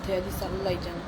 লাইটটা থেয়া দিস আল্লাহ জানে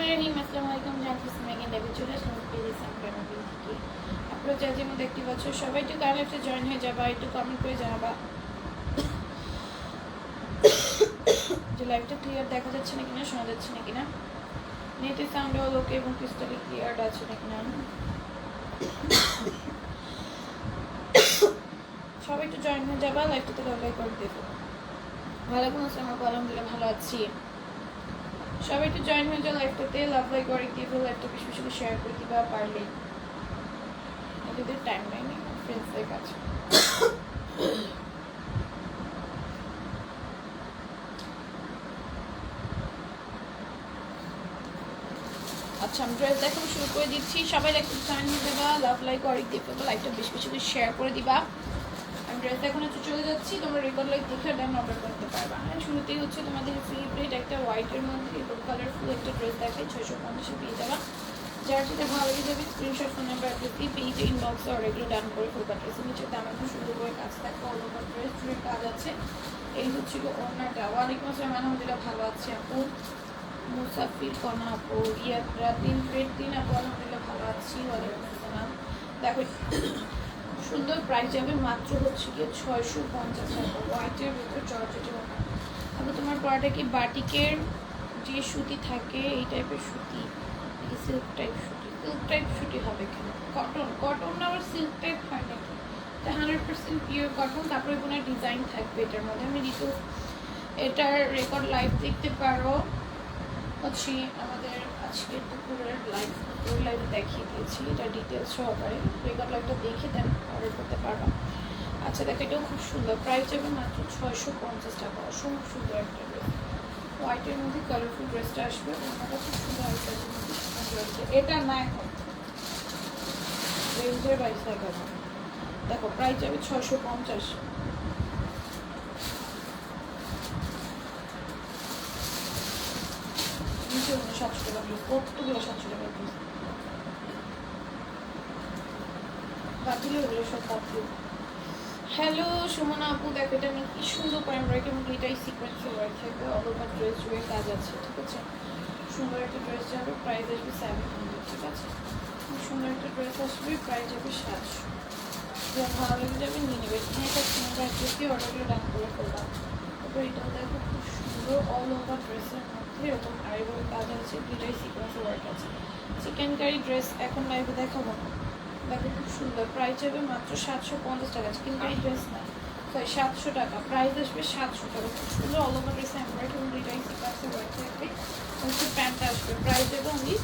বিসমিল্লাহিররহমানিররহিম আসসালামু আলাইকুম জানতে মেগেন দেবী চলে আসলাম সামগ্রাম থেকে আপনারা একটি বছর। সবাই একটু একটা জয়েন হয়ে যাবা একটু কমেন্ট করে জানাবা। যে লাইভটা ক্লিয়ার দেখা যাচ্ছে না কিনা শোনা যাচ্ছে না কিনা। নেটের সাউন্ড হল ওকে এবং ক্রিস্টালি ক্লিয়ার আছে না কিনা। সবাই একটু জয়েন হয়ে যাবা লাইভটাতে লাইক করে দেবো ওয়ালাইকুম আসসালাম আপু, আলহামদুলিল্লাহ ভালো আছি। সবাই একটু জয়েন হয়ে যাও লাইভটাতে লাভ লাইক করে দিব লাইভটা বেশি বেশি শেয়ার করে দিবা পারলে। এদের টাইম নাই ফ্রেন্ডসদের কাছে। আচ্ছা আমি ড্রেস দেখানো শুরু করে দিচ্ছি। সবাই লাইক জয়েন হয়ে যাবা লাভ লাইক করে দিয়ে লাইভটা বেশি বেশি শেয়ার করে দিবা। ড্রেস দেখানো তো চলে যাচ্ছি, তোমরা রেকর্ড লাইক দেখে দেন অর্ডার করতে পারবা। আর শুরুতেই হচ্ছে তোমাদের ফেভারিট একটা হোয়াইটের মধ্যে এরকম কালারফুল একটা ড্রেস দেখাই, ছয়শো পঞ্চাশে পেয়ে যাবা। যার যেটা ভালো লেগে যাবে স্ক্রিনশট ফোন নাম্বার অ্যাড্রেসটি পেজে ইনবক্সে আর এগুলো ডান করে ফেলবা। ড্রেসের নিচে তেমন সুন্দর করে কাজ থাকবে অল ওভার ড্রেস জুড়ে কাজ আছে। এই হচ্ছিল ওনারটা ওয়ালাইকুম আসসালাম, আলহামদুলিল্লাহ ভালো আছে আপু। মুসাফির, কনা আপু ইয়াত্রা তিন প্লেট তিন আপু, আলহামদুলিল্লাহ ভালো আছি। ওয়ালাইকুম আসসালাম। দেখো সুন্দর প্রাইস যাবে মাত্র হচ্ছে গিয়ে ছয়শো পঞ্চাশ টাকা। হোয়াইটের ভিতরে জর্জেটের তারপর তোমার পরাটা কি বাটিকের যে সুতি থাকে, এই টাইপের সুতি? সিল্ক টাইপ সুতি। সিল্ক টাইপ সুতি হবে কেন কটন কটন না, আবার সিল্ক টাইপ হয় নাকি? এটা হান্ড্রেড পার্সেন্ট পিওর কটন তারপরে কোনো ডিজাইন থাকবে এটার মধ্যে। আমি ডিটেলস এটার রেকর্ড লাইভ দেখতে পারো, হচ্ছে আমাদের আজকের দুপুরের লাইভ লাইভে দেখিয়ে দিয়েছি, এটা ডিটেলস সহকারে। রেকর্ড লাইভটা দেখে দেন অর্ডার করতে পারবা। আচ্ছা দেখো, এটাও খুব সুন্দর। প্রাইস যাবে মাত্র ছয়শো পঞ্চাশ টাকা। অসম্ভব সুন্দর একটা ড্রেস হোয়াইটের মধ্যে কালারফুল ড্রেসটা আসবে। ওনাটা খুব সুন্দর একটা এটা না এখন। রেঞ্জের বাইশ টাকা। দেখো প্রাইস যাবে ছয়শো পঞ্চাশ। নিচে সাতশো টাকা। কতগুলো সাতশো টাকা বাতিল ওগুলো সব বাতিল হ্যালো সুমনা আপু, দেখো, এটা আমি কি সুন্দর করে আমরা এবং এটাই সিকোয়েন্স ওয়ার্ক থাকবে অল ড্রেস জুড়ে কাজ আছে, ঠিক আছে? সুন্দর একটা ড্রেস যাবে প্রাইস আসবে সেভেন হান্ড্রেড ঠিক আছে? সুন্দর একটা ড্রেস আসবে প্রাইস যাবে সাতশো। যা ভালো লেগে যাবে নিয়ে নেবে। এখানে একটা সুন্দর ড্রেস দিয়ে অর্ডারগুলো ডান করে ফেললাম। তারপর এটাও দেখো, খুব সুন্দর অল ওভার ড্রেসের মধ্যে এরকম আড়াইভাবে কাজ আছে দুটাই সিকোয়েন্স ওয়ার্ক আছে। চিকেন কারি ড্রেস এখন লাইভে দেখাবো। না দেখো খুব সুন্দর। প্রাইস যাবে মাত্র সাতশো পঞ্চাশ টাকা। চিকেন কারি ড্রেস না সরি সাতশো টাকা। প্রাইস আসবে সাতশো টাকা। খুব সুন্দর অল ওভার ড্রেস এমব্রয়েড এবং সিকোয়েন্সে ওয়ার্ক থাকবে হচ্ছে প্যান্টটা আসবে। প্রাইস যাবে অনলি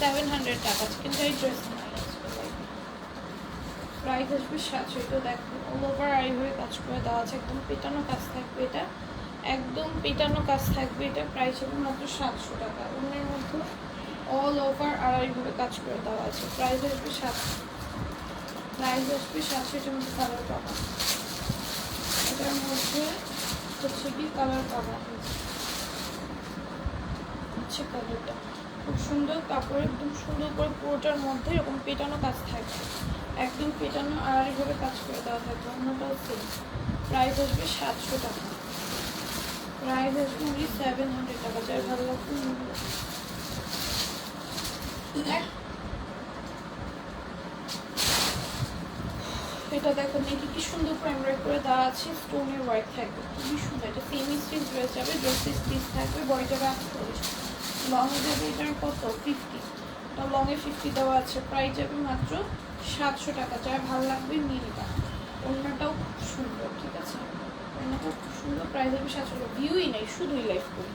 সেভেন হান্ড্রেড টাকা। চিকেন কারি ড্রেস না প্রাইস আসবে সাতশো। এটা দেখো অল ওভার হয়ে কাজ করে দেওয়া আছে। একদম পেটানো কাজ থাকবে এটা। একদম পেটানো কাজ থাকবে এটা। প্রাইস হবে মাত্র সাতশো টাকা। অন্যের মধ্যে অল ওভার আড়াইভাবে কাজ করে দেওয়া আছে। প্রাইস আসবে সাতশো। প্রাইস আসবে সাতশো এটার মধ্যে কালার পাবা এটার মধ্যে হচ্ছে কি কালার পাবো হচ্ছে কালারটা খুব সুন্দর কাপড়, একদম সুন্দর করে পুরোটার মধ্যে এরকম পেটানো কাজ থাকবে একদম পেটানো আর এইভাবে কাজ করে দেওয়া থাকবে অন্যটাও সেম প্রাইস আসবে সাতশো টাকা। প্রাইস আসবে ওনলি সেভেন হান্ড্রেড টাকা, যার ভালো লাগবে। এক- এটা দেখো, দেখি কি সুন্দর করে এমব্রয়েড করে দেওয়া আছে স্টোনের ওয়ার্ক থাকবে, খুবই সুন্দর, এটা সেমি স্টিচ ড্রেস যাবে ড্রেসের স্টিচ থাকবে বডি যাবে আটচল্লিশ লং যাবে এটার কত? ফিফটি এটা লংয়ে ফিফটি দেওয়া আছে প্রাইস যাবে মাত্র সাতশো টাকা, যার ভালো লাগবে নিবা অন্যটাও খুব সুন্দর, ঠিক আছে? অন্যটাও খুব সুন্দর প্রাইস যাবে সাতশো টাকা। ভিউই নেই, শুধুই লাইফ করি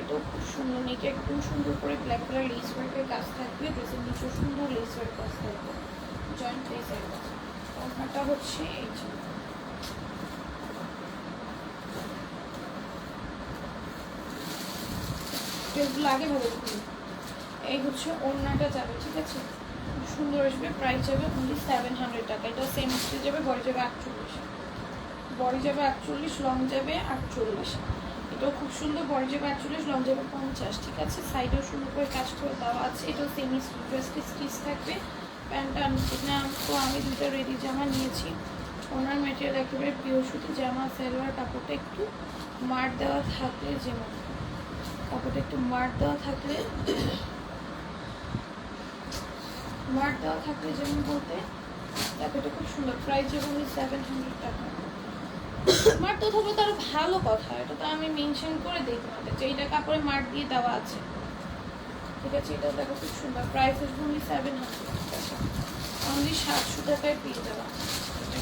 এটাও খুব সুন্দর নিচে একদম সুন্দর করে ব্ল্যাক কালার লেস ওয়ার্কের কাজ থাকবে ড্রেসের নিচেও সুন্দর লেস ওয়ার্ক কাজ থাকবে। জয়েন্ট লেসের কাজ। ওড়নাটা হচ্ছে এই যে। ড্রেসগুলো আগে ভাবে এই হচ্ছে ওড়নাটা যাবে, ঠিক আছে? সুন্দর আসবে প্রাইস যাবে অনলি সেভেন হান্ড্রেড টাকা। এটা সেম স্টিচ যাবে, বডি যাবে আটচল্লিশ। বডি যাবে আটচল্লিশ লং যাবে আটচল্লিশ। এটাও খুব সুন্দর বডি যাবে আটচল্লিশ লং যাবে পঞ্চাশ, ঠিক আছে? সাইডেও সুন্দর করে কাজ করে দেওয়া আছে। এটাও সেমি ড্রেসটি স্টিচ থাকবে। প্যান্টটা না তো আমি দুটো রেডি জামা নিয়েছি। ওনার মেটেরিয়াল একেবারে পিওর সুতি জামা, সালোয়ার, কাপড়টা একটু মার দেওয়া থাকলে যেমন। কাপড়টা একটু মার দেওয়া থাকলে মার দেওয়া থাকলে যেমন বলতে এটা খুব সুন্দর। প্রাইস যেমন সেভেন হান্ড্রেড টাকা। মার তো থাকলে তার ভালো কথা, এটা তো আমি মেনশন করে দিই তোমাদের যে এইটা কাপড়ে মার দিয়ে দেওয়া আছে। ঠিক আছে, এটা দেখো খুব সুন্দর। প্রাইস আসবে অনলি সেভেন হান্ড্রেড অনলি সাতশো টাকায় পেয়ে যাওয়া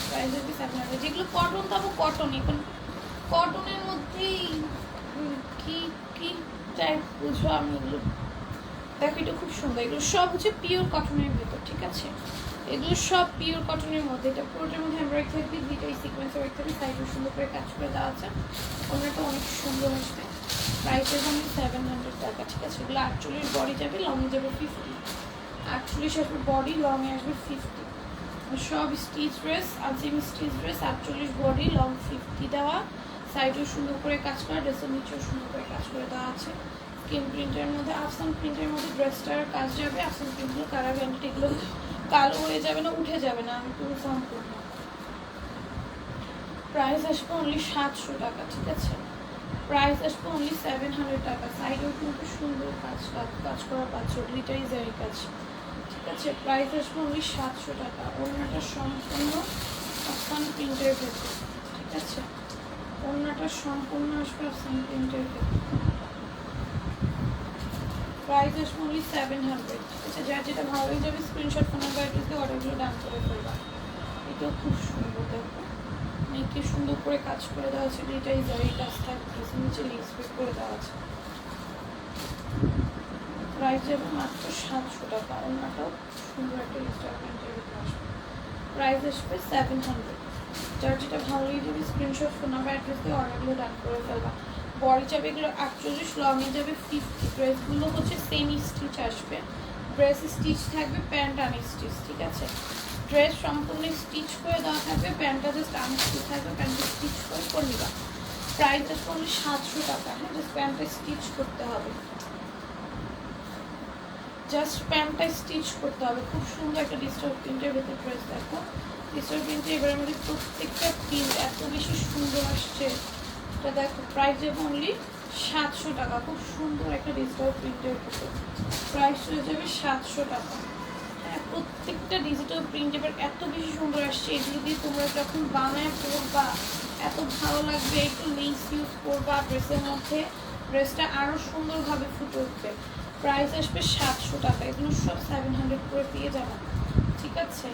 প্রাইস আসবে সেভেন হান্ড্রেড যেগুলো কটন তাবো কটন এখন কটনের মধ্যেই কি কি টাইপ বুঝব আমি এগুলো। দেখো এটা খুব সুন্দর, এগুলো সব হচ্ছে পিওর কটনের ভেতর, ঠিক আছে? এগুলো সব পিওর কটনের মধ্যে। এটা পুরোটার মধ্যে এমব্রয়েড থাকবে দুইটাই সিকোয়েন্স ওয়ার্ক থাকবে সাইডে সুন্দর করে কাজ করে দেওয়া আছে। ওনাটা অনেক সুন্দর আসবে প্রাইস এর অনলি সেভেন হান্ড্রেড টাকা, ঠিক আছে? এগুলো আটচল্লিশ বডি যাবে লং যাবে ফিফটি আটচল্লিশ আসবে বডি লং আসবে ফিফটি সব স্টিচ ড্রেস আর সেমি স্টিচ ড্রেস আটচল্লিশ বডি লং ফিফটি দেওয়া। সাইডেও সুন্দর করে কাজ করা ড্রেসের নিচেও সুন্দর করে কাজ করে দেওয়া আছে। স্কিন প্রিন্টের মধ্যে আফসান প্রিন্টের মধ্যে ড্রেসটার কাজ যাবে আফসান প্রিন্টগুলো কালার ব্যান্ড এগুলো কালো হয়ে যাবে না, উঠে যাবে না, আমি পুরো ফার্ম করব প্রাইস আসবে অনলি সাতশো টাকা, ঠিক আছে? প্রাইস আসবে অনলি সেভেন হান্ড্রেড টাকা। সাইডেও কিন্তু সুন্দর কাজ কাজ করা পাচ্ছ গ্লিটারি জারি কাজ। ঠিক আছে? প্রাইস আসবে অনলি সাতশো টাকা। অন্যটা সম্পূর্ণ আফসান প্রিন্টের ভেতর। ঠিক আছে? অন্যটা সম্পূর্ণ আসবে আফসান প্রিন্টের ভেতর। প্রাইস আসবে অনলি সেভেন হান্ড্রেড যার যেটা ভালো হয়ে যাবে স্ক্রিনশট ফোনের বাইরে অর্ডারগুলো ডান করে ফেলবা। এটাও খুব সুন্দর, দেখো। কি সুন্দর করে কাজ করে দেওয়া আছে এটাই জারি কাজ থাকবে নিচে লিপস করে দেওয়া আছে। প্রাইস যাবে মাত্র সাতশো টাকা অন্যটাও সুন্দর একটা প্রিন্টের ভিতরে প্রাইস আসবে সেভেন হান্ড্রেড যার যেটা ভালো লেগে যাবে স্ক্রিনশট ফোন নাম্বার অ্যাড্রেস দিয়ে অর্ডারগুলো ডান করে ফেলবা। বডি যাবে এগুলো আটচল্লিশ লংয়ে যাবে ফিফটি ড্রেসগুলো হচ্ছে সেমি স্টিচ আসবে। ড্রেস স্টিচ থাকবে প্যান্ট আন স্টিচ ঠিক আছে? ড্রেস সম্পূর্ণ স্টিচ করে দেওয়া থাকবে প্যান্টটা জাস্ট আনস্টিচ থাকবে প্যান্টটা স্টিচ করে করে নিবা। প্রাইস আসবে only সাতশো টাকা হ্যাঁ? জাস্ট প্যান্টটা স্টিচ করতে হবে। জাস্ট প্যান্টটা স্টিচ করতে হবে। খুব সুন্দর একটা ডিজিটাল প্রিন্টের ভেতর ড্রেস দেখো। ডিজিটাল প্রিন্টে এবারের আমাদের প্রত্যেকটা প্রিন্ট এত বেশি সুন্দর আসছে। এটা দেখো প্রাইস যাবে অনলি সাতশো টাকা। খুব সুন্দর একটা ডিজিটাল প্রিন্টের প্রাইস হয়ে যাবে সাতশো টাকা। হ্যাঁ প্রত্যেকটা ডিজিটাল প্রিন্ট এবার এত বেশি সুন্দর আসছে। এগুলো দিয়ে তোমরা যখন বানায় পরবা, এত ভালো লাগবে, একটু লেস ইউজ করবা ড্রেসের মধ্যে। ড্রেসটা আরও সুন্দরভাবে ফুটে উঠবে। প্রাইস আসবে সাতশো টাকা। এগুলো সব সেভেন হান্ড্রেড করে পেয়ে যাবে। ঠিক আছে?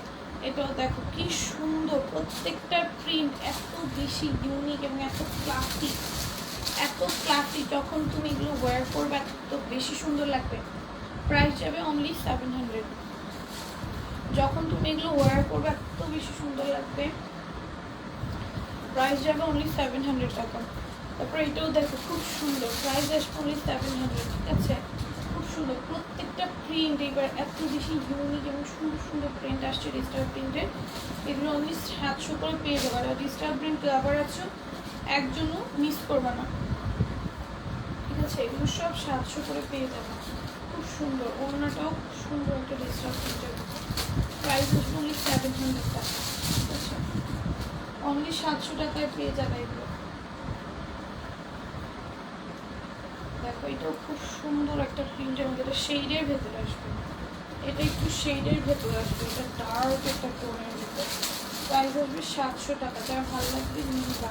এটাও দেখো কি সুন্দর। প্রত্যেকটা প্রিন্ট এত বেশি ইউনিক এবং এত ক্লাসিক এত ক্লাসিক যখন তুমি এগুলো ওয়্যার করবে, এত বেশি সুন্দর লাগবে। প্রাইস যাবে অনলি সেভেন হান্ড্রেড যখন তুমি এগুলো ওয়্যার করবে, এত বেশি সুন্দর লাগবে। প্রাইস যাবে অনলি সেভেন হান্ড্রেড টাকা। তারপরে এটাও দেখো, খুব সুন্দর। প্রাইস আসবে অনলি সেভেন হান্ড্রেড ঠিক আছে? খুব সুন্দর। প্রত্যেকটা প্রিন্ট এবার এত বেশি ইউনিক এবং সুন্দর সুন্দর প্রিন্ট আসছে ডিজিটাল প্রিন্টের এগুলো অনলি সাতশো করে পেয়ে যাবে। আর ডিজিটাল প্রিন্ট আবার আছো, একজনও মিস করবে না। ঠিক আছে, এগুলো সব সাতশো করে পেয়ে যাবে। খুব সুন্দর খুব সুন্দর একটা ডিজিটাল প্রিন্টের প্রাইস হচ্ছে অনলি সেভেন হান্ড্রেড টাকা। ঠিক আছে? অনলি সাতশো টাকায় পেয়ে যাবে এগুলো দেখো এটাও খুব সুন্দর একটা প্রিন্টের মধ্যে এটা শেডের ভেতরে আসবে। এটা একটু শেডের ভেতরে আসবে, এটা ডার্ক একটা টোনের ভিতরে। প্রাইস আসবে সাতশো টাকা, যার ভালো লাগবে নিয়ে নিবা।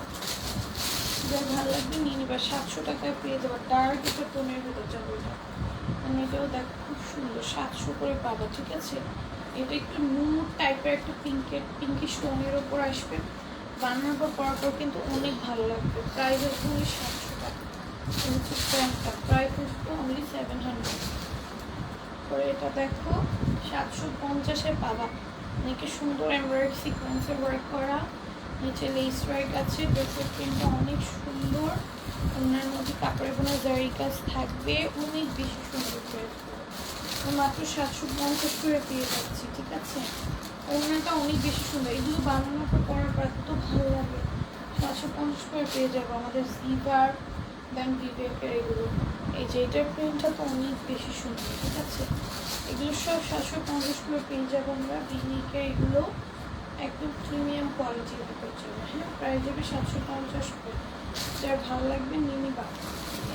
যার ভালো লাগবে নিয়ে নিবা, সাতশো টাকায় পেয়ে যাবা ডার্ক একটা টোনের ভেতর যাবে এটা। মানে এটাও দেখো, খুব সুন্দর, সাতশো করে পাবো, ঠিক আছে? এটা একটু নুট টাইপের একটা পিঙ্কের পিঙ্কি স্টোনের ওপর আসবে। বানানোর পর পরার পর কিন্তু অনেক ভালো লাগবে। প্রাইস আসবে সাতশো প্রাইস আসবে অনলি সেভেন হান্ড্রেড পরে এটা দেখো, সাতশো পঞ্চাশে পাবা অনেকে সুন্দর এমব্রয়ডারি সিকোয়েন্সে ওয়ার্ক করা। নিচে লেস ওয়ার্ক আছে ড্রেসের অনেক সুন্দর। ওনার মধ্যে কাপড়ে জারি কাজ থাকবে অনেক বেশি সুন্দর ড্রেস মাত্র সাতশো পঞ্চাশ করে পেয়ে যাচ্ছি, ঠিক আছে? ওনাটা অনেক বেশি সুন্দর। এগুলো বানানোর পর পর এত ভালো লাগে। সাতশো পঞ্চাশ করে পেয়ে যাব। আমাদের জিবার দেন বিবেকের এগুলো এই যে এটার প্রিন্টটা তো অনেক বেশি সুন্দর, ঠিক আছে? এগুলো সব সাতশো পঞ্চাশ করে পেয়ে যাব আমরা বিনিকের এগুলো একদম প্রিমিয়াম কোয়ালিটির উপর যাবে হ্যাঁ? প্রাইস যাবে সাতশো পঞ্চাশ করে। যার ভালো লাগবে নিয়ে নিবা।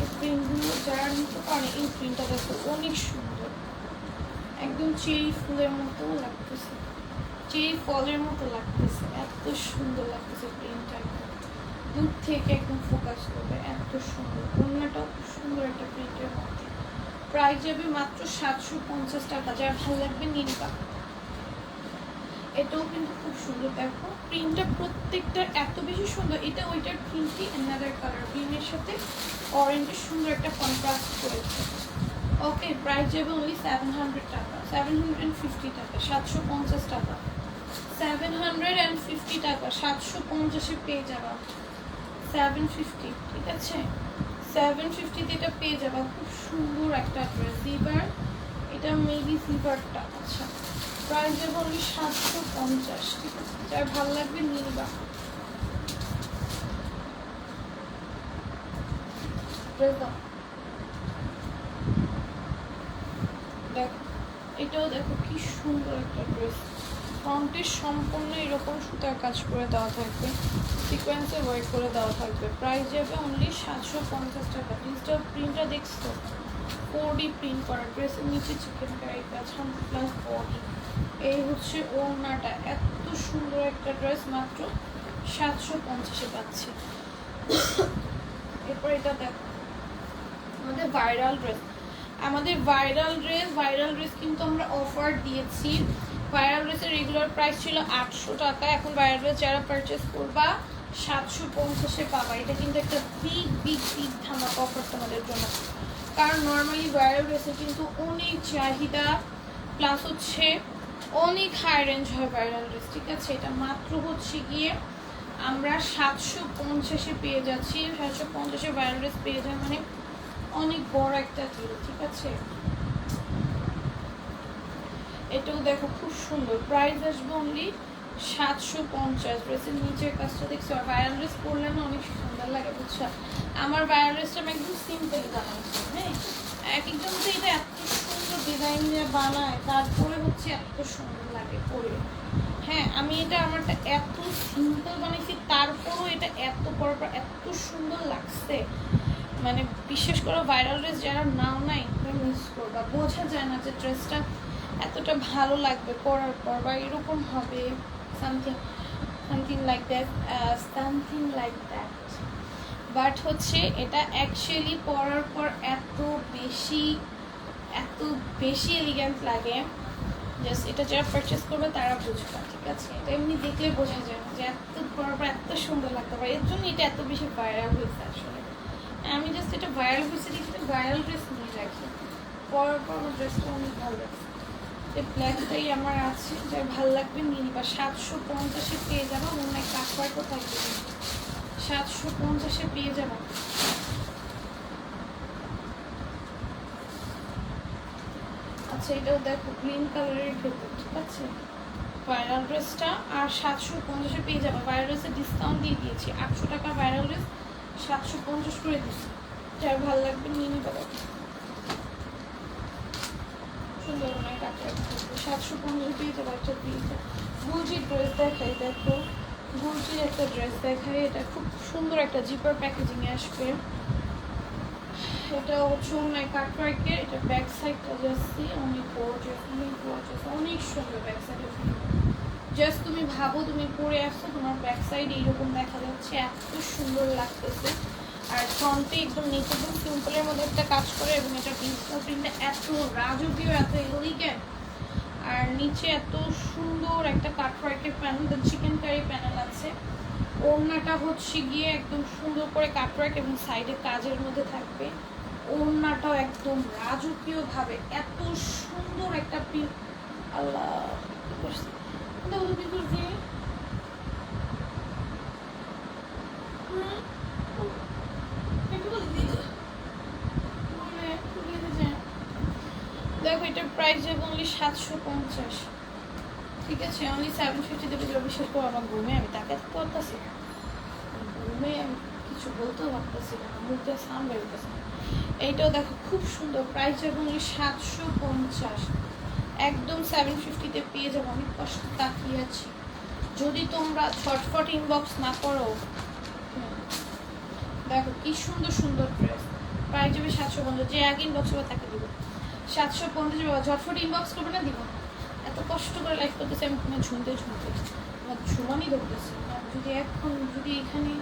এই প্রিন্টগুলো যারা নিতে পারে, এই প্রিন্টটা দেখো অনেক সুন্দর। একদম চেরি ফুলের মতো লাগতেছে। চেরি ফলের মতো লাগতেছে, এত সুন্দর লাগতেছে প্রিন্টটা দূর থেকে একদম ফোকাস করবে, এত সুন্দর। অন্যটাও খুব সুন্দর একটা প্রিন্টের মধ্যে। প্রাইস যাবে মাত্র সাতশো পঞ্চাশ টাকা, যার ভালো লাগবে নিয়ে নিবা এটাও কিন্তু খুব সুন্দর। দেখো প্রিন্টটা প্রত্যেকটা এত বেশি সুন্দর, এটা ওইটার প্রিন্টই অ্যানাদার কালার গ্রিনের সাথে অরেঞ্জের সুন্দর একটা কন্ট্রাস্ট করেছে। ওকে প্রাইস যাবে অনলি সেভেন হান্ড্রেড টাকা সেভেন হান্ড্রেড ফিফটি টাকা, সাতশো পঞ্চাশ টাকা। সেভেন হান্ড্রেড অ্যান্ড ফিফটি টাকা, সাতশো পঞ্চাশে পেয়ে যাবা। সেভেন ফিফটি ঠিক আছে? সেভেন ফিফটিতে এটা পেয়ে যাবা। খুব সুন্দর একটা ড্রেস জিবার এটা মেবি জিবারটা আচ্ছা প্রাইস যাবে অনলি সাতশো পঞ্চাশ, ঠিক আছে? যার ভালো লাগবে নিবা। দেখো, এটাও দেখো কি সুন্দর একটা ড্রেস ফ্রন্টে সম্পূর্ণ এরকম সুতার কাজ করে দেওয়া থাকবে। সিকোয়েন্সে ওয়ার্ক করে দেওয়া থাকবে। প্রাইস যাবে অনলি সাতশো পঞ্চাশ টাকা। ডিজিটাল প্রিন্টটা দেখছ? ফোর ডি প্রিন্ট করা। ড্রেসের নিচে চিকেন কারি কাজ প্লাস বডি এই হচ্ছে ওড়নাটা। এত সুন্দর একটা ড্রেস মাত্র সাতশো পঞ্চাশে পাচ্ছি। এরপর এটা দেখো। আমাদের ভাইরাল ড্রেস আমাদের ভাইরাল ড্রেস ভাইরাল ড্রেস কিন্তু আমরা অফার দিয়েছি ভাইরাল ড্রেসের রেগুলার প্রাইস ছিল আটশো টাকা। এখন ভাইরাল ড্রেস যারা পারচেস করবা, সাতশো পঞ্চাশে পাবা। এটা কিন্তু একটা বিগ বিগ বিগ ধামাকা অফার তোমাদের জন্য। কারণ নর্মালি ভাইরাল ড্রেসে কিন্তু অনেক চাহিদা প্লাস হচ্ছে অনেক হাই রেঞ্জ হয় ভাইরাল ড্রেস ঠিক আছে? এটা মাত্র হচ্ছে গিয়ে আমরা সাতশো পঞ্চাশে পেয়ে যাচ্ছি। সাতশো পঞ্চাশে ভাইরাল ড্রেস পেয়ে যায় মানে অনেক বড় একটা ডিল ঠিক আছে? এটাও দেখো খুব সুন্দর। প্রাইস আসবে অনলি সাতশো পঞ্চাশ। ড্রেসের নিচের কাজটা দেখছ? আর ভাইরাল ড্রেস পরলে না অনেক সুন্দর লাগে, বুঝছ? আমার ভাইরাল ড্রেসটা আমি একদম সিম্পল বানাইছি হ্যাঁ? এক একজন তো এটা এত সুন্দর ডিজাইন নিয়ে বানায়, তারপরে হচ্ছে এত সুন্দর লাগে পরে। হ্যাঁ আমি এটা আমারটা এত সিম্পল বানাইছি, তারপরও এটা এত পর পর এত সুন্দর লাগছে। মানে বিশেষ করে ভাইরাল ড্রেস যারা নাও নাই মিস করবা। বোঝা যায় না যে ড্রেসটা এতটা ভালো লাগবে পরার পর বা এরকম হবে something something like that something like that but হচ্ছে এটা অ্যাকচুয়ালি পরার পর এত বেশি এত বেশি এলিগেন্ট লাগে জাস্ট এটা যারা পারচেস করবে তারা বুঝবে, ঠিক আছে? এটা এমনি দেখলে বোঝা যায় যে এত পরার পর এত সুন্দর লাগতে পারে। এর জন্য এটা এত বেশি ভাইরাল হয়েছে আসলে। আমি জাস্ট এটা ভাইরাল হয়েছে দেখে ভাইরাল ড্রেস নিয়ে রাখি। পরার পর ড্রেসটা অনেক ভালো লাগছে। এই ব্ল্যাকটাই আমার আছে, যার ভালো লাগবে নিয়ে নিবা সাতশো পঞ্চাশে পেয়ে যাবা অন্য একটা কোথায় পেয়ে সাতশো পঞ্চাশে পেয়ে যাব। আচ্ছা এটাও দেখো গ্রিন কালারের ভেতর, ঠিক আছে? ভাইরাল ড্রেসটা আর সাতশো পঞ্চাশে পেয়ে যাব। ভাইরাল ড্রেসের ডিসকাউন্ট দিয়ে দিয়েছি। আটশো টাকা ভাইরাল ড্রেস সাতশো পঞ্চাশ করে দিচ্ছি যার ভালো লাগবে নিয়ে নিতে পারবে সাতশো পঞ্চাশ পেয়ে যাবে একটা গুলজির ড্রেস দেখাই, দেখো। গুলজির একটা ড্রেস দেখাই। এটা খুব সুন্দর একটা জিপার প্যাকেজিংয়ে আসবে। এটা হচ্ছে অন্য কাটওয়ার্কের এটা ব্যাক সাইডটা যাচ্ছি অনেক গর্জিয়াস অনেক গর্জিয়াস অনেক সুন্দর ব্যাক সাইডে জাস্ট তুমি ভাবো, তুমি পরে আসছো, তোমার ব্যাক সাইড এইরকম দেখা যাচ্ছে। এত সুন্দর লাগতেছে। আর ফ্রন্টে একদম নিচে একদম সিম্পলের মধ্যে একটা কাজ করে এবং এটা ডিজিটাল প্রিন্টটা এত রাজকীয়, এত এলিগেন্ট আর নিচে এত সুন্দর একটা কাটওয়ার্কের প্যানেল চিকেন কারি প্যানেল আছে। ওড়নাটা হচ্ছে গিয়ে একদম সুন্দর করে কাটওয়ার্ক এবং সাইডে কাজের মধ্যে থাকবে। ওড়নাটাও একদম রাজকীয়ভাবে এত সুন্দর একটা প্রিন্ট আল্লাহ, কি করছি দেখো কি করছি হুম? একটু বলে দিই তো। বলে, খুলে দিয়েছে। দেখো এটার প্রাইস যাবে অনলি সাতশো পঞ্চাশ। ঠিক আছে অনলি সেভেন ফিফটি দেবে যাবে বিশেষ করে, আমার ঘুমে আমি তাকে না। ঘুমে আমি কিছু বলতেও পারতেছি না মুখ দিয়ে সাউন্ড বেরোতেছে এইটাও দেখো খুব সুন্দর, প্রাইস যাবে অনলি সাতশো পঞ্চাশ। একদম সেভেন ফিফটিতে পেয়ে যাব, আমি কষ্ট তাকিয়ে আছি। যদি তোমরা ছটফট ইনবক্স না করো দেখো কি সুন্দর সুন্দর ড্রেস প্রাইস যাবে সাতশো পঞ্চাশ, যে এক ইনবক্স হবে তাকে দিব। সাতশো পঞ্চাশ ঝটফট ইনবক্স করবে না, দিব এত কষ্ট করে লাইফ করতেছি, আমি তোমার ঝুমতে ঝুমতে আমার ঝুমানি ধরতেছি যদি এখন, যদি এখানে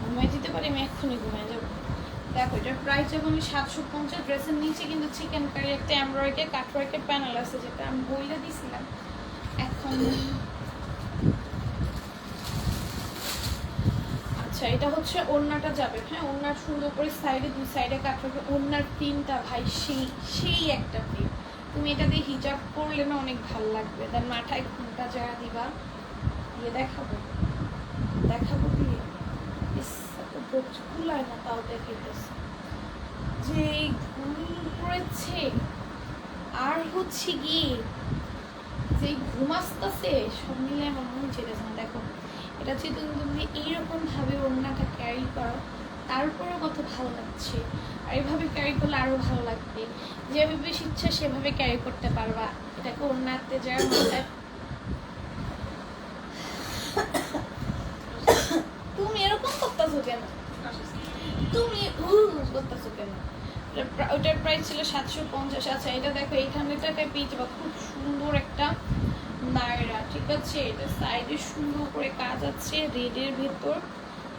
ঘুমাই দিতে পারি, আমি এক্ষুনি ঘুমাই যাব। দেখো, এটার প্রাইস যখন আমি সাতশো পঞ্চাশ ড্রেসের নিচে কিন্তু চিকেন কারি একটা এমব্রয়ডারি কাটওয়ার্কের প্যানেল আছে, যেটা আমি বইলে দিছিলাম। এখন আচ্ছা এটা হচ্ছে ওড়নাটা যাবে। হ্যাঁ ওড়নার সুন্দর করে সাইডে দুই সাইডে কাটওয়ার্কে ওড়নার প্রিন্টটা ভাই, সেই সেই একটা প্রিন্ট তুমি এটা দিয়ে হিজাব করলে না অনেক ভালো লাগবে। দেন মাথায় ঘুমটা জায়গা দিবা। দিয়ে দেখাবো। দেখাবো দিয়ে ধৈর্য না তাও দেখাইতেছে যে ঘুম পড়েছে। আর হচ্ছে গিয়ে যে ঘুম আসতেছে, সব মিলে আমার মন না দেখো। এটা যদি তুমি এইরকম ভাবে ওড়নাটা ক্যারি করো তারপরেও কত ভালো লাগছে। আর এভাবে ক্যারি করলে আরও ভালো লাগবে। যেভাবে বেশি ইচ্ছা সেভাবে ক্যারি করতে পারবা। এটাকে ওড়নাতে যাওয়ার তুমি এরকম করতেছো কেন? তুমি করতেছো কেন? ওটার প্রাইস ছিল সাতশো পঞ্চাশ। আচ্ছা এটা দেখো, এইখানে টাকায় পেয়ে যাবা। খুব সুন্দর একটা নায়রা ঠিক আছে? এটা সাইডে সুন্দর করে কাজ আছে রেডের ভেতর।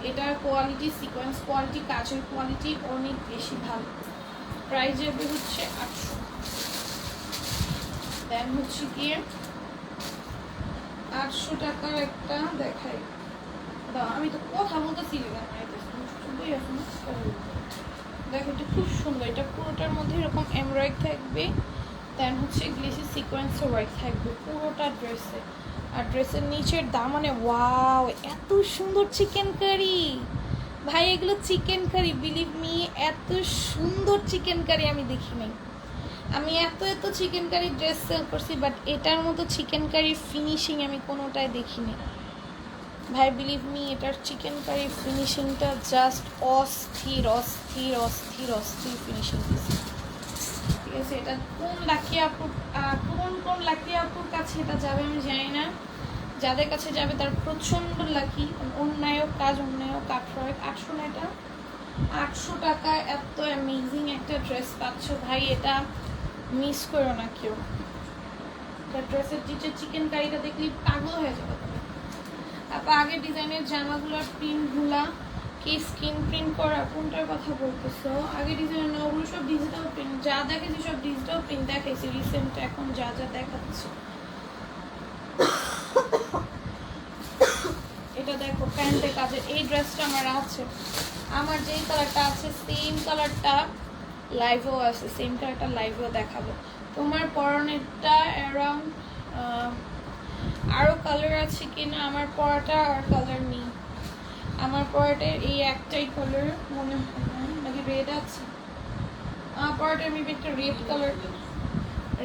এটার কোয়ালিটি সিকোয়েন্স কোয়ালিটি কাজের কোয়ালিটি অনেক বেশি ভালো। প্রাইস যাবে হচ্ছে আটশো। দেন হচ্ছে গিয়ে আটশো টাকার একটা দেখাই। দাও আমি তো কথা বলতেছি? দেখো এটা খুব সুন্দর, এটা পুরোটার মধ্যে এরকম এমব্রয়েড থাকবে। দেন হচ্ছে গ্লিসি সিকোয়েন্স ওয়ার্ক থাকবে পুরোটা ড্রেসে আর ড্রেসের নিচের দাম মানে ওয়াও এত সুন্দর চিকেন কারি ভাই, এগুলো চিকেন কারি বিলিভ মি এত সুন্দর চিকেন কারি আমি দেখি নাই। আমি এত এত চিকেন কারি ড্রেস সেল করছি বাট এটার মতো চিকেন কারির ফিনিশিং আমি কোনোটাই দেখিনি ভাই বিলিভ মি এটার চিকেন কারি ফিনিশিংটা জাস্ট অস্থির অস্থির অস্থির অস্থির ফিনিশিং দিচ্ছে আছে এটা। কোন লাকি আহ, কোন কোন লাকি আপুর কাছে এটা যাবে আমি জানি না। যাদের কাছে যাবে তার প্রচণ্ড লাকি অন্যায়ক কাজ অন্যায়ক কাঠরয় আটশো না এটা? আটশো টাকায় এত অ্যামেজিং একটা ড্রেস পাচ্ছ। ভাই এটা মিস করো না কেউ। ড্রেসের যে চিকেন কারিটা দেখলেই পাগল হয়ে যাবে। তারপর আগের ডিজাইনের জামাগুলোর প্রিন্টগুলা কি স্কিন প্রিন্ট করা, কোনটার কথা বলতেছো? আগে ডিজাইনের না, ওগুলো সব ডিজিটাল প্রিন্ট যা দেখেছি সব ডিজিটাল প্রিন্ট দেখাইছি রিসেন্ট এখন যা যা দেখাচ্ছি। এটা দেখো, প্যান্টের কাজের, এই ড্রেসটা আমার আছে। আমার যেই কালারটা আছে সেম কালারটা লাইভেও আছে সেম কালারটা লাইভেও দেখাবো। তোমার পরনেরটা অ্যারাউন্ড আরও কালার আছে কিনা, আমার পরাটা আর কালার নেই। আমার পরাটার এই একটাই কালার মনে হয় নাকি রেড আছে? আমার পরাটার মেবি একটা রেড কালার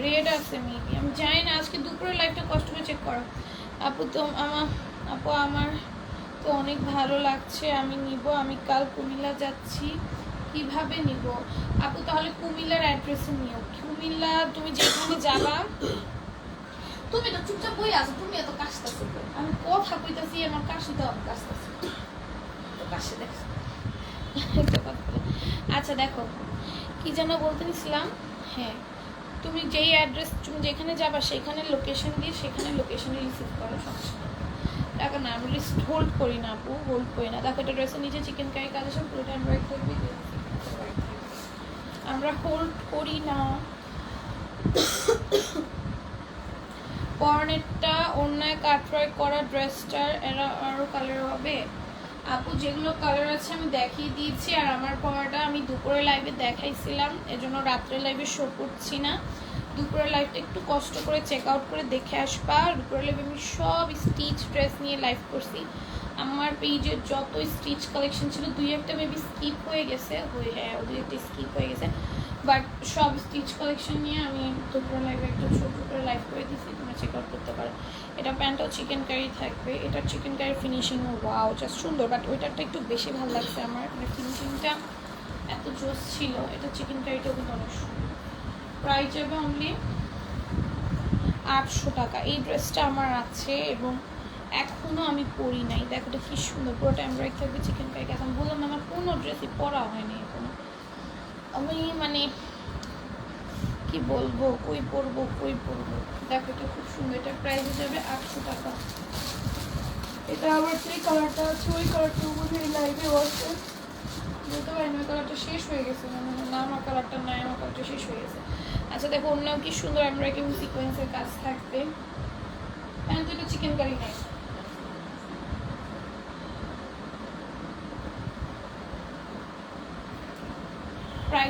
রেড আছে মেবি আমি জানি না আজকে দুপুরের লাইফটা কষ্ট করে চেক করো। আপু তো আমার আপু আমার তো অনেক ভালো লাগছে আমি নিব আমি কাল কুমিল্লা যাচ্ছি কীভাবে নিব? আপু তাহলে কুমিল্লার অ্যাড্রেসে নিও। কুমিল্লা তুমি যেখানে যাবা তুমি তো চুপচাপ বই আছো তুমি এত কাশতেছো আমি কথা কইতাছি আমার কাশি তো আমি কাশতেছি। বলে। আচ্ছা দেখো, কি যেন বলতে নিছিলাম হ্যাঁ তুমি যেই অ্যাড্রেস তুমি যেখানে যাবা, সেখানে লোকেশন দিয়ে সেখানে লোকেশনে রিসিভ করো দেখো না, আমি লিস্ট হোল্ড করি না, আপু হোল্ড করি না। দেখো, এটা ড্রেসের নিচে চিকেন কারি কাজ আছে, পুরোটা এমব্রয়েড করবি আমরা হোল্ড করি না। পরনেরটা অন্যায় কাটওয়ার্ক করা ড্রেসটার এরা আরও কালার হবে। আপু, যেগুলো কালার আছে আমি দেখিয়ে দিয়েছি, আর আমার পড়াটা আমি দুপুরে লাইভে দেখাইছিলাম, এজন্য রাত্রে লাইভে শো করছি না। দুপুরের লাইভটা একটু কষ্ট করে চেক আউট করে দেখে আসবা। দুপুরের লাইভে আমি সব স্টিচ ড্রেস নিয়ে লাইভ করছি। আমার পেজের যত স্টিচ কালেকশন ছিল, দুই একটা মেবি স্কিপ হয়ে গেছে হ্যাঁ দুই একটা স্কিপ হয়ে গেছে। বাট সব স্টিচ কালেকশন নিয়ে আমি দুপুরের লাইভে একটা ছোট করে লাইভ করে দিয়েছি, তোমরা চেক আউট করতে পারো। এটা প্যান্টটাও চিকেন কারি থাকবে, এটা চিকেন কারি ফিনিশিংও ওয়াও জাস্ট সুন্দর বাট ওইটারটা একটু বেশি ভালো লাগছে আমার। মানে ফিনিশিংটা এত জোস ছিল, এটা চিকেন কারিটাও কিন্তু অনেক সুন্দর। প্রাইস যাবে অনলি আটশো টাকা। এই ড্রেসটা আমার আছে এবং এখনও আমি পরি নাই। দেখো এটা কি সুন্দর, পুরোটা এমব্রয়েড থাকবে চিকেন কারি এখন বললাম আমার কোনো ড্রেসই পরা হয়নি। আমি মানে কি বলব, কই পরবো কই পরবো? দেখো এটা খুব সুন্দর, এটা প্রাইস যাবে আটশো টাকা। এটা আবার যে কালারটা আছে, ওই কালারটা মধ্যে লাইভে আছে। বলতে পারি না কালারটা শেষ হয়ে গেছে মানে না আমার কালারটা নাই, আমার কালারটা শেষ হয়ে গেছে। আচ্ছা দেখো অন্য কি সুন্দর, আমরা কেউ সিকোয়েন্সের কাজ থাকবে। প্যান্ট এটা চিকেন কারি নেই।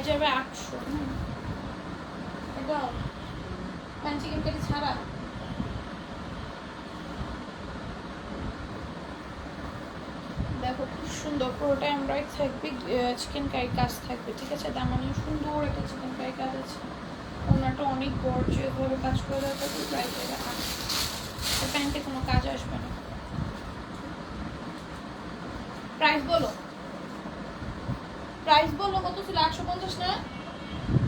প্রাইস যাবে আটশো। এটা চিকেন কারি ছাড়া। দেখো, খুব সুন্দর পুরোটা এমব্রয়েড থাকবে চিকেন কারি কাজ থাকবে, ঠিক আছে? দামানি সুন্দর একটা চিকেন কারি কাজ আছে। ওনাটা অনেক গর্জিয়াস কাজ করে দেওয়া থাকে যাবে আটশো। প্যান্টে কোনো কাজ আসবে না। প্রাইস বলো। প্রাইস বলো কত ছিল? আটশো পঞ্চাশ না?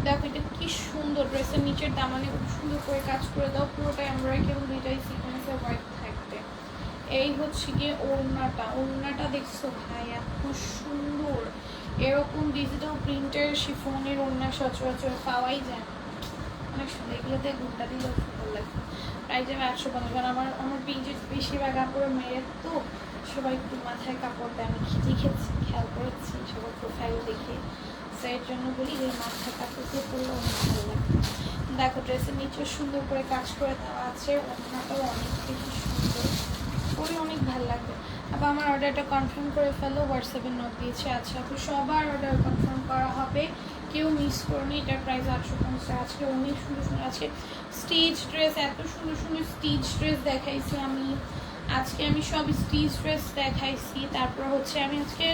দেখো এটা কি সুন্দর ড্রেসের নিচের দামানি খুব সুন্দর করে কাজ করে দাও। পুরোটা এমব্রয়েড এবং দুইটাই সিকোয়েন্সের হোয়াইট থাকবে। এই হচ্ছে গিয়ে ওড়নাটা। ওড়নাটা দেখছ? ভাই, এত সুন্দর। এরকম ডিজিটাল প্রিন্টের শিফনের ওড়না, সচরাচর পাওয়াই যায়। অনেক সুন্দর। এগুলোতে ঘুমটা দিলেও সুন্দর লাগে প্রাইস যাবে একশো পঞ্চাশ। কারণ আমার আমার পিঞ্জের বেশিরভাগ কাপড় মেয়ের তো সবাই একটু মাথায় কাপড় দেয়। আমি দেখেছি? খেয়াল করেছি সবার প্রোফাইল দেখে। তো এর জন্য বলি যে মাথায় কাপড় দিয়ে পরলে অনেক ভালো লাগে দেখো ড্রেসের নিচে সুন্দর করে কাজ করে দেওয়া আছে। ওড়নাটাও অনেক বেশি সুন্দর। পরে অনেক ভালো লাগবে। আবার আমার অর্ডারটা কনফার্ম করে ফেলো হোয়াটসঅ্যাপে নোট দিয়েছে। আচ্ছা আপু সবার অর্ডার কনফার্ম করা হবে। কেউ মিস করনি, এটার প্রাইস আটশো পঞ্চাশ আজকে অনেক সুন্দর সুন্দর আজকে স্টিচ ড্রেস এত সুন্দর সুন্দর স্টিচ ড্রেস দেখাইছি আমি। আজকে আমি সব স্টিচ ড্রেস দেখাইছি। তারপর হচ্ছে আমি আজকে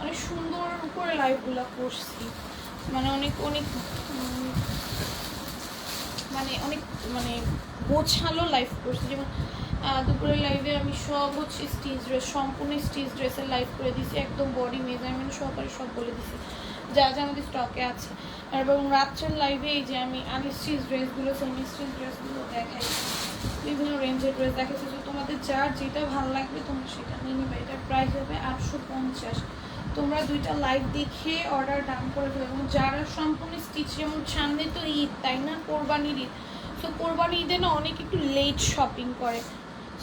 অনেক সুন্দর করে লাইভগুলো করছি। মানে অনেক অনেক মানে অনেক মানে গোছালো লাইভ করছি। যেমন দুপুরের লাইভে আমি সব হচ্ছে স্টিচ ড্রেস সম্পূর্ণ স্টিচ ড্রেসের লাইভ করে দিছি। একদম বডি মেজারমেন্ট সহকারে সব বলে দিছি। যা যা আমাদের স্টকে আছে। এবং রাত্রের লাইভে এই যে আমি আনস্টিচ ড্রেসগুলো সেমি স্টিচ ড্রেসগুলো দেখাই। বিভিন্ন রেঞ্জের ড্রেস দেখাচ্ছি তো তোমাদের যার যেটা ভালো লাগবে তোমরা সেটা নিয়ে নিবে। এটার প্রাইস হবে আটশো পঞ্চাশ। তোমরা দুইটা লাইভ দেখে অর্ডার ডান করে দেবে এবং যারা সম্পূর্ণ স্টিচ যেমন সামনে তো ঈদ, তাই না? কোরবানির ঈদ। তো কোরবানি ঈদে না অনেক একটু লেট শপিং করে।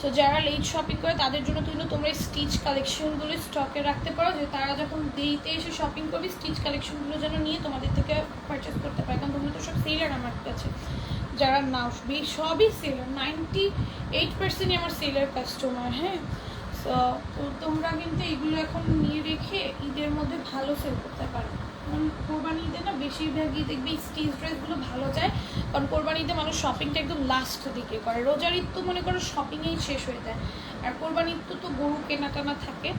সো যারা লেট শপিং করে, তাদের জন্য কিন্তু তোমরা স্টিচ কালেকশনগুলো স্টকে রাখতে পারো। যে তারা যখন দেরিতে এসে শপিং করবে স্টিচ কালেকশনগুলো যেন নিয়ে তোমাদের থেকে পারচেস করতে পারে। কারণ তোমরা তো সব সেলার আমার কাছে। যারা নাও, সবই সেলার নাইনটি এইট পার্সেন্টই আমার সেলার কাস্টমার হ্যাঁ? তো তোমরা কিন্তু এগুলো এখন নিয়ে রেখে ঈদের মধ্যে ভালো সেল করতে পারো। কারণ কোরবানি ঈদে না বেশিরভাগই দেখবে স্টিচ ড্রেসগুলো ভালো যায়। কারণ কোরবানি ঈদে মানুষ শপিংটা একদম লাস্ট দিকে করে। রোজার ঈদ তো মনে করো শপিংয়েই শেষ হয়ে যায়। আর কোরবানি ঈদ তো তো গরু কেনা টানা থাকে।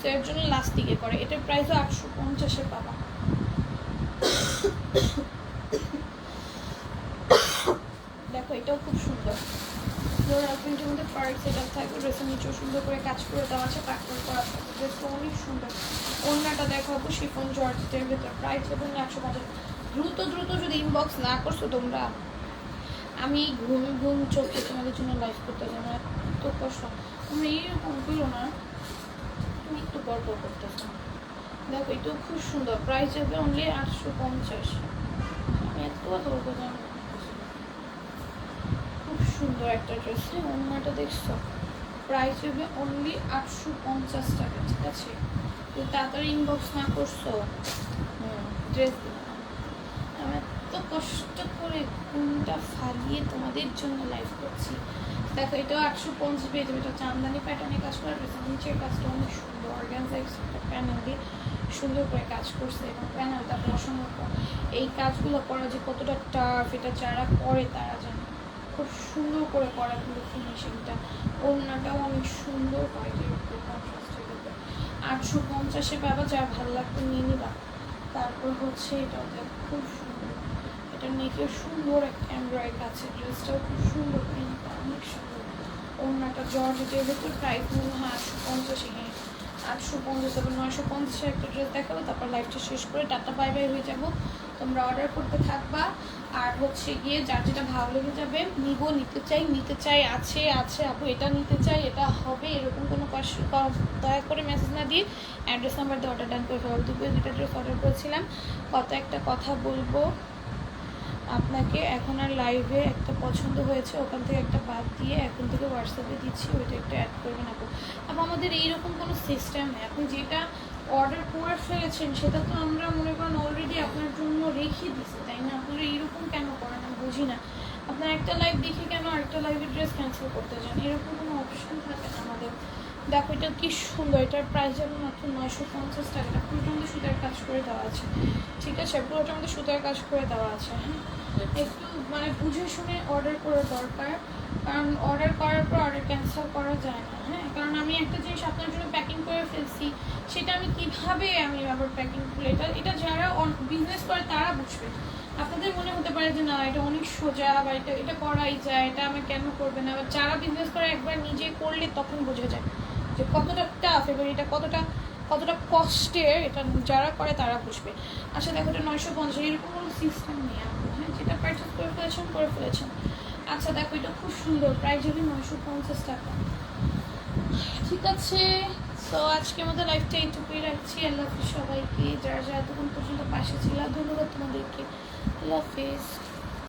তো এর জন্য লাস্ট দিকে করে। এটার প্রাইসও একশো পঞ্চাশে পাবা ফ্লোরাল প্রিন্টের মধ্যে পার্ক সেট থাকবে ড্রেসের নিচেও সুন্দর করে কাজ করে দেওয়া আছে পাক করে থাকবে ড্রেসটা অনেক সুন্দর। অন্যটা দেখাবো, শিফন জর্জেটের ভেতর প্রাইস এবং একশো পঞ্চাশ। দ্রুত দ্রুত যদি ইনবক্স না করছ তোমরা, আমি ঘুম ঘুম চোখে তোমাদের জন্য লাইভ করতে চাই আমার এত কষ্ট। তোমরা এইরকম করো না, তুমি একটু গল্প করতেছো। দেখো, এটাও খুব সুন্দর প্রাইস হবে অনলি আটশো পঞ্চাশ। আমি এত গল্প জানি। খুব সুন্দর একটা ড্রেস হ্যাঁ অন্যটা দেখছ? প্রাইস হবে অনলি আটশো পঞ্চাশ টাকা, ঠিক আছে? তো তাড়াতাড়ি ইনবক্স না করছ? ড্রেস আমি এত কষ্ট করে কোনটা ফালিয়ে তোমাদের জন্য লাইভ করছি। দেখো, এটাও আটশো পঞ্চাশ পেয়ে যাবে। এটা চান্দানি প্যাটার্নে কাজ করা রয়েছে নিচের কাজটা অনেক সুন্দর। অর্গানজা একটা প্যানেল দিয়ে সুন্দর করে কাজ করছে। এবং প্যানেলটা পর এই কাজগুলো করা যে কতটা টাফ এটা যারা করে তারা জানে খুব সুন্দর করে করা কিন্তু ফিনিশিংটা ওড়নাটাও অনেক সুন্দর হোয়াইটের উপর কন্ট্রাস্টের উপর আটশো পঞ্চাশে পাবা যা ভালো লাগবে নিয়ে নিবা। তারপর হচ্ছে এটা ওদের খুব সুন্দর। এটা নেকেও সুন্দর একটা এমব্রয়েড আছে ড্রেসটাও খুব সুন্দর, প্রিন্টটা অনেক সুন্দর। ওড়নাটা জর্জেটের ভেতর প্রাইস মনে হয় আটশো পঞ্চাশে হ্যাঁ। আটশো পঞ্চাশ তারপর নয়শো পঞ্চাশে একটা ড্রেস দেখাবো, তারপর লাইফটা শেষ করে টাটা বাই বাই হয়ে যাব। তোমরা অর্ডার করতে থাকবা। আর হচ্ছে গিয়ে যার যেটা ভালো লেগে যাবে, নিব, নিতে চাই নিতে চাই, আছে আছে, আপু, এটা নিতে চাই, এটা হবে, এরকম কোনো দয়া করে মেসেজ না দিয়ে অ্যাড্রেস নাম্বার দিয়ে অর্ডার ডান করে ফেলো। দুপুরে দুটো ড্রেস অর্ডার করেছিলাম। কত একটা কথা বলব, আপনাকে এখন আর লাইভে একটা পছন্দ হয়েছে, ওখান থেকে একটা বাদ দিয়ে এখন থেকে হোয়াটসঅ্যাপে দিচ্ছি, ওইটা একটা অ্যাড করবেন আপু। আপু, আমাদের এইরকম কোনো সিস্টেম নেই। আপনি যেটা অর্ডার করে ফেলেছেন, সেটা তো আমরা মনে করেন অলরেডি আপনার জন্য রেখে দিছি তাই না? আপনারা এরকম কেন করেন? আমি বুঝি না। আপনার একটা লাইভ দেখে কেন আরেকটা লাইভের ড্রেস ক্যান্সেল করতে চান এরকম কোনো অপশন থাকে না আমাদের। দেখো, এটা কি সুন্দর, এটার প্রাইস যাবে মাত্র নয়শো পঞ্চাশ টাকা, এটা পুরোটা আমাদের সুতার কাজ করে দেওয়া আছে। ঠিক আছে, পুরোটা আমাদের সুতার কাজ করে দেওয়া আছে হ্যাঁ? একটু মানে বুঝে শুনে অর্ডার করা দরকার, কারণ অর্ডার করার পর অর্ডার ক্যান্সেল করা যায় না হ্যাঁ? কারণ আমি একটা জিনিস আপনার জন্য প্যাকিং করে ফেলছি, সেটা আমি কীভাবে আমি আবার প্যাকিং করলে? এটা এটা যারা বিজনেস করে তারা বুঝবে। আপনাদের মনে হতে পারে যে, না, এটা অনেক সোজা বা এটা এটা করাই যায়, এটা আমি কেন করবে না? বা যারা বিজনেস করে একবার নিজে করলে তখন বোঝা যায় যে, কতটা টাফ এবার এটা কতটা কতটা কষ্টের এটা যারা করে তারা বুঝবে। আচ্ছা দেখো, এটা নয়শো পঞ্চাশ, এরকম কোনো সিস্টেম নেই হ্যাঁ? যেটা পারচেস করে ফেলেছেন করে ফেলেছেন। আচ্ছা দেখো, এটা খুব সুন্দর প্রায় যদি নয়শো পঞ্চাশ টাকা। ঠিক আছে। তো আজকে আমাদের লাইফটা এইটুকুই রাখছি। আল্লাহ হাফিজ সবাইকে। যারা যারা এতক্ষণ পর্যন্ত পাশে ছিল, ধন্যবাদ তোমাদেরকে। আল্লাহ হাফিজ।